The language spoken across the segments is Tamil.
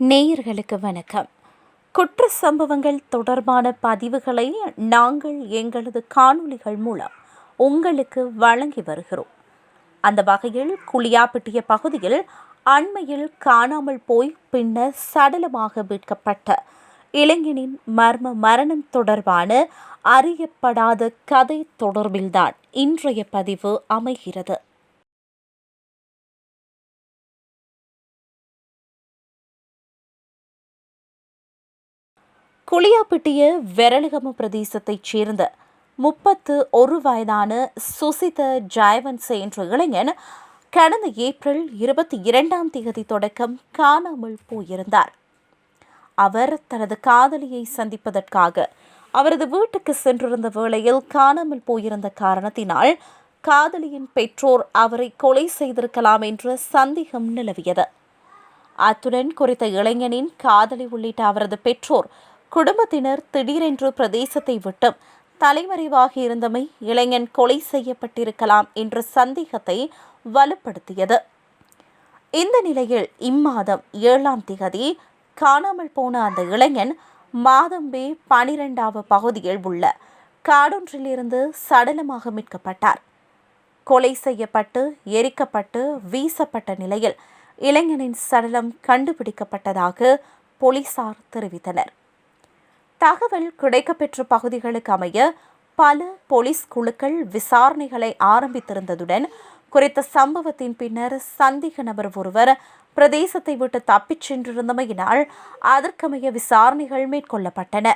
நேயர்களுக்கு வணக்கம். குற்ற சம்பவங்கள் தொடர்பான பதிவுகளை நாங்கள் எங்களது காணொளிகள் மூலம் உங்களுக்கு வழங்கி வருகிறோம். அந்த வகையில் குளியாப்பிட்டிய பகுதியில் அண்மையில் காணாமல் போய் பின்னர் சடலமாக மீட்கப்பட்ட இளைஞனின் மர்ம மரணம் தொடர்பான அறியப்படாத கதை தொடர்பில்தான் இன்றைய பதிவு அமைகிறது. குளியாப்பிட்டிய வெரலகம பிரதேசத்தைச் சேர்ந்த முப்பத்து ஒரு வயதான சுசித ஜாயவன்ஸ் என்ற இளைஞன் கடந்த ஏப்ரல் இருபத்தி இரண்டாம் தேதி தொடக்கம் காணாமல் போயிருந்தார். அவர் தனது காதலியை சந்திப்பதற்காக அவரது வீட்டுக்கு சென்றிருந்த வேளையில் காணாமல் போயிருந்த காரணத்தினால் காதலியின் பெற்றோர் அவரை கொலை செய்திருக்கலாம் என்ற சந்தேகம் நிலவியது. அத்துடன் குறித்த இளைஞனின் காதலி உள்ளிட்ட அவரது பெற்றோர் குடும்பத்தினர் திடீரென்று பிரதேசத்தை விட்டு தலைமறைவாகி இருந்தமை இளைஞன் கொலை செய்யப்பட்டிருக்கலாம் என்ற சந்தேகத்தை வலுப்படுத்தியது. இந்த நிலையில் இம்மாதம் ஏழாம் திகதி காணாமல் போன அந்த இளைஞன் மாதம்பே பனிரெண்டாவது பகுதியில் உள்ள காடொன்றிலிருந்து சடலமாக மீட்கப்பட்டார். கொலை செய்யப்பட்டு எரிக்கப்பட்டு வீசப்பட்ட நிலையில் இளைஞனின் சடலம் கண்டுபிடிக்கப்பட்டதாக போலீசார் தெரிவித்தனர். தகவல் கிடைக்கப்பெற்ற பகுதிகளுக்கு அமைய பல போலீஸ் குழுக்கள் விசாரணைகளை ஆரம்பித்திருந்ததுடன் குறித்த சம்பவத்தின் பின்னர் சந்தேக நபர் ஒருவர் பிரதேசத்தை விட்டு தப்பிச் சென்றிருந்தமையினால் அதற்கமைய விசாரணைகள் மேற்கொள்ளப்பட்டன.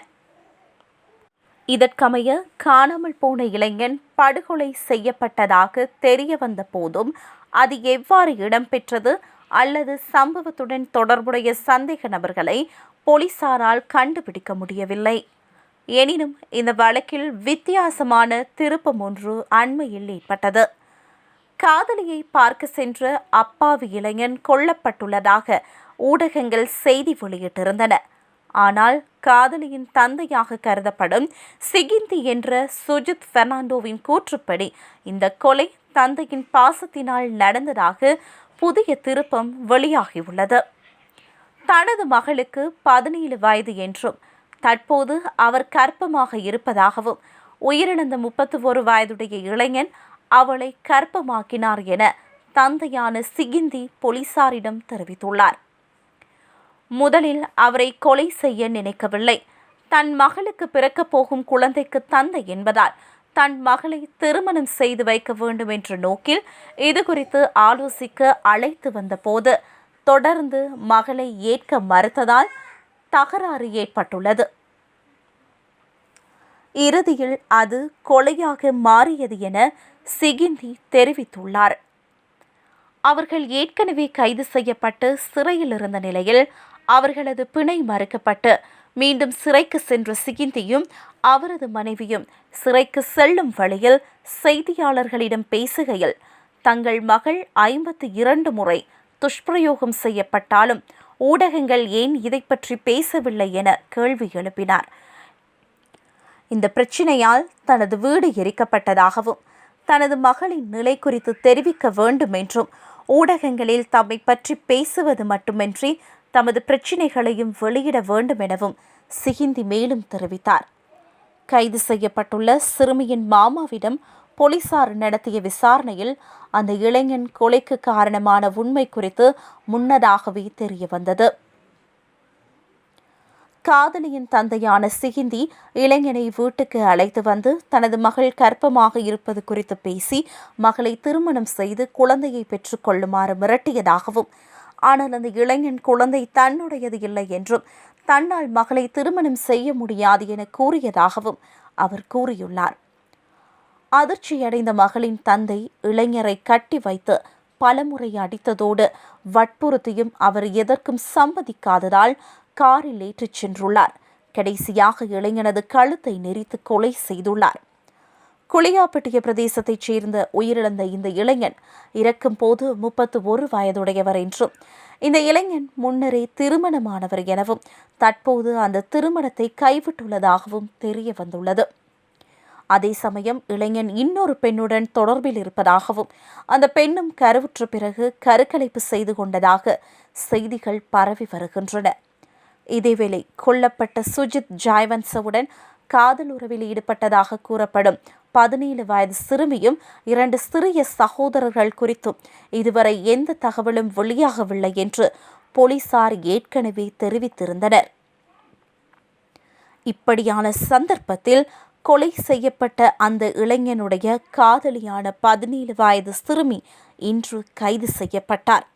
இதற்கமைய காணாமல் போன இளைஞன் படுகொலை செய்யப்பட்டதாக தெரிய வந்த போதும் அது எவ்வாறு இடம்பெற்றது அல்லது சம்பவத்துடன் தொடர்புடைய சந்தேக நபர்களை போலீசாரால் கண்டுபிடிக்க முடியவில்லை. எனினும் இந்த வழக்கில் வித்தியாசமான திருப்பம் ஒன்று அண்மையில் ஏற்பட்டது. காதலியை பார்க்க சென்ற அப்பாவி இளைஞன் கொல்லப்பட்டுள்ளதாக ஊடகங்கள் செய்தி வெளியிட்டிருந்தன. ஆனால் காதலியின் தந்தையாக கருதப்படும் சிகிந்தி என்ற சுஜித் பெர்னாண்டோவின் கூற்றுப்படி இந்த கொலை தந்தையின் பாசத்தினால் நடந்ததாக புதிய திருப்பம் வெளியாகியுள்ளது. தனது மகளுக்கு பதினேழு வயது என்றும் தற்போது அவர் கர்ப்பமாக இருப்பதாகவும் உயிரிழந்த முப்பத்தி ஒரு வயதுடைய இளைஞன் அவளை கர்ப்பமாக்கினார் என தந்தையான சிகிந்தி போலீசாரிடம் தெரிவித்துள்ளார். முதலில் அவரை கொலை செய்ய நினைக்கவில்லை. தன் மகளுக்கு பிறக்கப் போகும் குழந்தைக்கு தந்தை என்பதால் தன் மகளை திருமணம் செய்து வைக்க வேண்டும் என்ற நோக்கில் இது குறித்து ஆலோசிக்க அழைத்து வந்தபோது தொடர்ந்து மகளை ஏற்க மறுத்ததால் தகராறு ஏற்பட்டுள்ளது. இறுதியில் அது கொலையாக மாறியது என சிகிந்தி தெரிவித்துள்ளார். அவர்கள் ஏற்கனவே கைது செய்யப்பட்டு சிறையில் இருந்த நிலையில் அவர்களது பிணை மறுக்கப்பட்டு மீண்டும் சிறைக்கு சென்ற சிகிந்தியும் அவரது மனைவியும் சிறைக்கு செல்லும் வழியில் செய்தியாளர்களிடம் பேசுகையில் தங்கள் மகள் ஐம்பத்தி இரண்டு முறை துஷ்பிரயோகம் செய்யப்பட்டாலும் ஊடகங்கள் ஏன் இதை பற்றி பேசவில்லை என கேள்வி எழுப்பினார். இந்த பிரச்சினையால் தனது வீடு எரிக்கப்பட்டதாகவும் தனது மகளின் நிலை குறித்து தெரிவிக்க வேண்டும் என்றும் ஊடகங்களில் தம்மை பற்றி பேசுவது மட்டுமின்றி தமது பிரச்சினைகளையும் வெளியிட வேண்டும் எனவும் சிகிந்தி மேலும் தெரிவித்தார். கைது செய்யப்பட்டுள்ள சிறுமியின் மாமாவிடம் போலீசார் நடத்திய விசாரணையில் அந்த இளைஞன் கொலைக்கு காரணமான உண்மை குறித்து முன்னதாகவே தெரிய வந்தது காதலியின் தந்தையான சிகிந்தி இளைஞனை வீட்டுக்கு அழைத்து வந்து தனது மகள் கர்ப்பமாக இருப்பது குறித்து பேசி மகளை திருமணம் செய்து குழந்தையை பெற்றுக்கொள்ளுமாறு மிரட்டியதாகவும் ஆனால் அந்த இளைஞன் குழந்தை தன்னுடையது இல்லை என்றும் தன்னால் மகளை திருமணம் செய்ய முடியாது என கூறியதாகவும் அவர் கூறியுள்ளார். அதிர்ச்சியடைந்த மகளின் தந்தை இளைஞரை கட்டி வைத்து பலமுறை அடித்ததோடு வற்புறுத்தியும் அவர் எதற்கும் சம்மதிக்காததால் காரில் ஏற்றிச் சென்றுள்ளார். கடைசியாக இளைஞனது கழுத்தை நெரித்து கொலை செய்துள்ளார். குளியாப்பட்டிய பிரதேசத்தைச் சேர்ந்த உயிரிழந்த இந்த இளைஞன் இறக்கும் போது முப்பத்து ஒரு வயதுடையவர் என்றும் இந்த இளைஞன் முன்னரே திருமணமானவர் எனவும் தற்போது அந்த திருமணத்தை கைவிட்டுள்ளதாகவும் தெரிய வந்துள்ளது. அதே சமயம் இளைஞன் இன்னொரு பெண்ணுடன் தொடர்பில் இருப்பதாகவும் அந்த பெண்ணும் கருவுற்ற பிறகு கருக்கலைப்பு செய்து கொண்டதாக செய்திகள் பரவி வருகின்றன. இதேவேளை கொல்லப்பட்ட சுஜித் ஜாய்வன்சவுடன் காதல் உறவில் ஈடுபட்டதாக கூறப்படும் பதினேழு வயது சிறுமியும் இரண்டு சிறிய சகோதரர்கள் குறித்தும் இதுவரை எந்த தகவலும் வெளியாகவில்லை என்று போலீசார் ஏற்கனவே தெரிவித்திருந்தனர். இப்படியான சந்தர்ப்பத்தில் கொலை செய்யப்பட்ட அந்த இளைஞனுடைய காதலியான பதினேழு வயது சிறுமி இன்று கைது செய்யப்பட்டார்.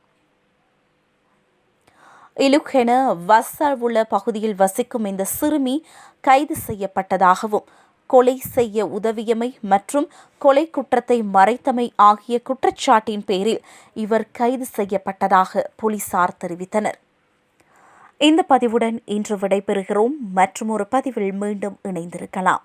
இலுக்கென வசால் உள்ள பகுதியில் வசிக்கும் இந்த சிறுமி கைது செய்யப்பட்டதாகவும் கொலை செய்ய உதவியமை மற்றும் கொலை குற்றத்தை மறைத்தமை ஆகிய குற்றச்சாட்டின் பேரில் இவர் கைது செய்யப்பட்டதாக போலீசார் தெரிவித்தனர். இந்த பதிவுடன் இன்று விடைபெறுகிறோம். மற்றும் ஒரு பதிவில் மீண்டும் இணைந்திருக்கலாம்.